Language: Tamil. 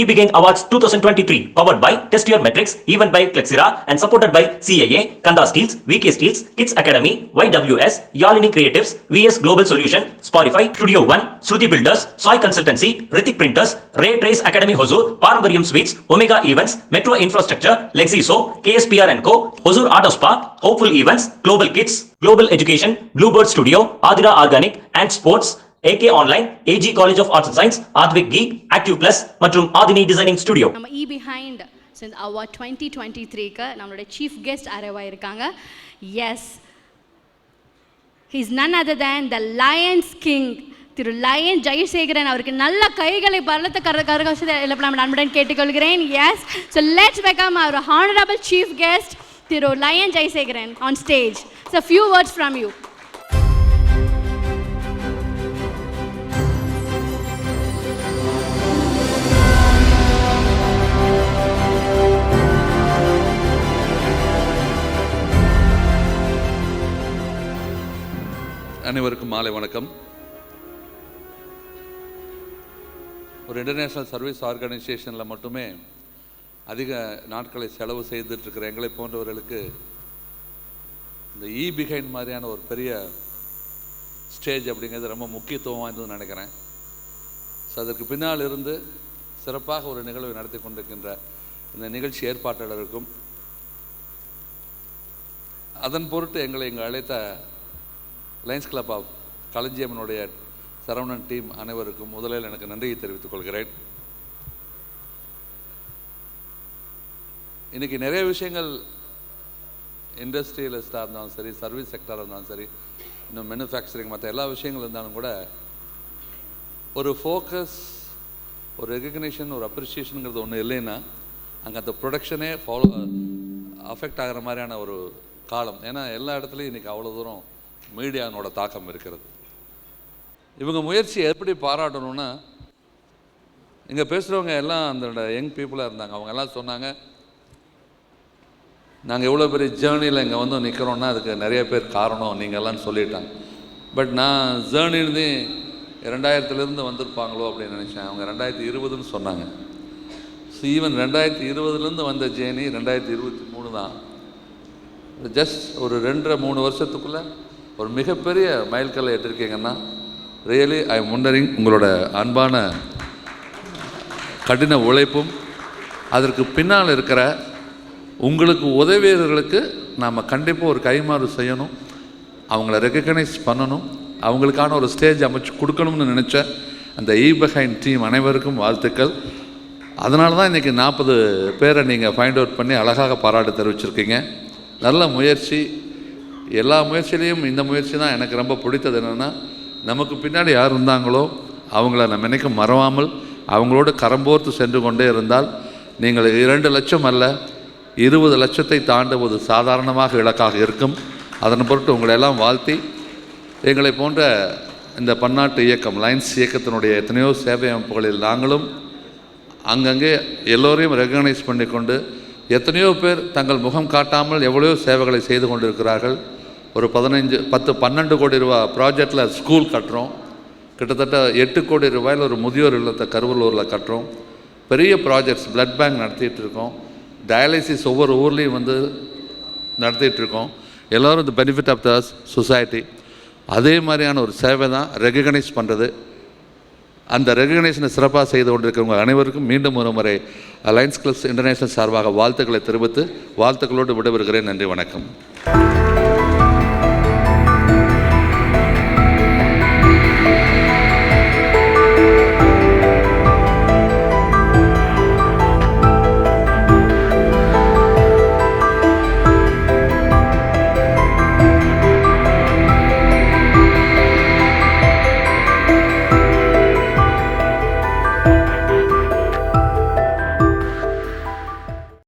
eBegin Awards 2023, powered by Test Your Metrics, even by Flexira, and supported by CAA, Kanda Steels, VK Steels, Kids Academy, YWS, Yalini Creatives, VS Global Solution, Spotify, Studio One, Shruti Builders, Soy Consultancy, Rithik Printers, Ray Trace Academy Hosur, Paramvarium Suites, Omega Events, Metro Infrastructure, Lexiso, KSPR and Co, Hosur Auto Spa, Hopeful Events, Global Kids, Global Education, Bluebird Studio, Adira Organic, and Sports, AK online AG college of arts and science Aadvik Geek, active plus மற்றும் ஆதினி டிசைனிங் ஸ்டுடியோ நம்ம இ behind scenes award twenty twenty த்ரீக்கு நம்மளோட சீஃப் கெஸ்ட் அரைவ் ஆயிருக்காங்க. Yes he's none other than the lions king Thiru lion Jayasekaran அவருக்கு நல்ல கைகளை பலத்த கர கரகோஷத்தை எழுப்பலாம் நண்புடன் கேட்டுக்கொள்கிறேன். Yes so let's welcome our honourable chief guest Thiru lion Jayasekaran on stage so few words from you அனைவருக்கும் மாலை வணக்கம். ஒரு இன்டர்நேஷ்னல் சர்வீஸ் ஆர்கனைசேஷனில் மட்டுமே அதிக நாட்களை செலவு செய்துட்டுருக்கிற எங்களை போன்றவர்களுக்கு இந்த இ பிஹைண்ட் மாதிரியான ஒரு பெரிய ஸ்டேஜ் அப்படிங்கிறது ரொம்ப முக்கியத்துவம் வாய்ந்ததுன்னு நினைக்கிறேன். ஸோ அதற்கு பின்னால் இருந்து சிறப்பாக ஒரு நிகழ்வை நடத்தி கொண்டிருக்கின்ற இந்த நிகழ்ச்சி ஏற்பாட்டாளருக்கும் அதன் பொருட்டு எங்களை இங்கே அழைத்த லயன்ஸ் கிளப் ஆஃப் களஞ்சியம்மனுடைய சரவணன் டீம் அனைவருக்கும் முதலில் எனக்கு நன்றியை தெரிவித்துக் கொள்கிறேன் இன்றைக்கி நிறைய விஷயங்கள் இண்டஸ்ட்ரியலிஸ்டாக இருந்தாலும் சரி சர்வீஸ் செக்டராக இருந்தாலும் சரி இன்னும் மேனுஃபேக்சரிங் மற்ற எல்லா விஷயங்கள் இருந்தாலும் கூட ஒரு ஃபோக்கஸ் ஒரு ரெகக்னிஷன் ஒரு அப்ரிஷியேஷனுங்கிறது ஒன்று இல்லைன்னா அங்கே அந்த ப்ரொடக்ஷனே ஃபாலோ அஃபெக்ட் ஆகிற மாதிரியான ஒரு காலம். ஏன்னா எல்லா இடத்துலையும் இன்றைக்கி அவ்வளோ தூரம் மீடியானோட தாக்கம் இருக்கிறது. இவங்க முயற்சியை எப்படி பாராட்டணும்னா இங்கே பேசுகிறவங்க எல்லாம் அந்த யங் பீப்புளாக இருந்தாங்க. அவங்க எல்லாம் சொன்னாங்க நாங்கள் எவ்வளோ பெரிய ஜேர்னியில் இங்கே வந்து நிற்கிறோன்னா அதுக்கு நிறைய பேர் காரணம் நீங்கள்லாம் சொல்லிட்டாங்க. பட் நான் ஜேர்னிலேருந்து ரெண்டாயிரத்துலேருந்து வந்திருப்பாங்களோ அப்படின்னு நினச்சேன். அவங்க ரெண்டாயிரத்தி இருபதுன்னு சொன்னாங்க. ஸோ ஈவன் ரெண்டாயிரத்தி இருபதுலேருந்து வந்த ஜேர்னி ரெண்டாயிரத்தி இருபத்தி மூணு தான். ஜஸ்ட் ஒரு ரெண்டரை மூணு வருஷத்துக்குள்ளே ஒரு மிகப்பெரிய மைல்கல்லை எட்டிருக்கீங்கன்னா ரியலி ஐ முண்டரிங் உங்களோட அன்பான கடின உழைப்பும் அதற்கு பின்னால் இருக்கிற உங்களுக்கு உதவியவர்களுக்கு நாம் கண்டிப்பாக ஒரு கைமாறு செய்யணும் அவங்கள ரெக்கக்னைஸ் பண்ணணும் அவங்களுக்கான ஒரு ஸ்டேஜ் அமைச்சு கொடுக்கணும்னு நினச்ச அந்த ஈபஹைன் டீம் அனைவருக்கும் வாழ்த்துக்கள். அதனால தான் இன்றைக்கி நாற்பது பேரை நீங்கள் ஃபைண்ட் அவுட் பண்ணி அழகாக பாராட்டு தெரிவிச்சிருக்கீங்க. நல்ல முயற்சி எல்லா முயற்சியிலையும் இந்த முயற்சி தான் எனக்கு ரொம்ப பிடித்தது என்னென்னா நமக்கு பின்னாடி யார் இருந்தாங்களோ அவங்கள நம்ம என்னைக்கும் மறவாமல் அவங்களோடு கரம்போர்த்து சென்று கொண்டே இருந்தால் நீங்கள் இரண்டு லட்சம் அல்ல இருபது லட்சத்தை தாண்டுவது சாதாரணமாக இலக்காக இருக்கும். அதன் பொருட்டு உங்களை எல்லாம் வாழ்த்தி எங்களை போன்ற இந்த பன்னாட்டு இயக்கம் லைன்ஸ் இயக்கத்தினுடைய எத்தனையோ சேவை அமைப்புகளில் நாங்களும் அங்கங்கே எல்லோரையும் ரெகனைஸ் பண்ணிக்கொண்டு எத்தனையோ பேர் தங்கள் முகம் காட்டாமல் எவ்வளையோ சேவைகளை செய்து கொண்டிருக்கிறார்கள். ஒரு பதினைஞ்சு பத்து பன்னெண்டு கோடி ரூபா ப்ராஜெக்டில் ஸ்கூல் கட்டுறோம். கிட்டத்தட்ட எட்டு கோடி ரூபாயில் ஒரு முதியோர் இல்லத்தை கருவலூரில் கட்டுறோம். பெரிய ப்ராஜெக்ட்ஸ் பிளட் பேங்க் நடத்திட்டு இருக்கோம். டயாலிசிஸ் ஒவ்வொரு ஊர்லேயும் வந்து நடத்திட்டு இருக்கோம். எல்லோரும் இந்த பெனிஃபிட் ஆஃப் த சொசைட்டி அதே மாதிரியான ஒரு சேவை தான் ரெகக்னைஸ் பண்ணுறது அந்த ரெகக்னேஷனை சிறப்பாக செய்து கொண்டிருக்கிறவங்க அனைவருக்கும் மீண்டும் ஒரு முறை அலையன்ஸ் கிளப்ஸ் இன்டர்நேஷனல் சார்பாக வாழ்த்துக்களை தெரிவித்து வாழ்த்துக்களோடு விடைபெறுகிறேன். நன்றி வணக்கம்.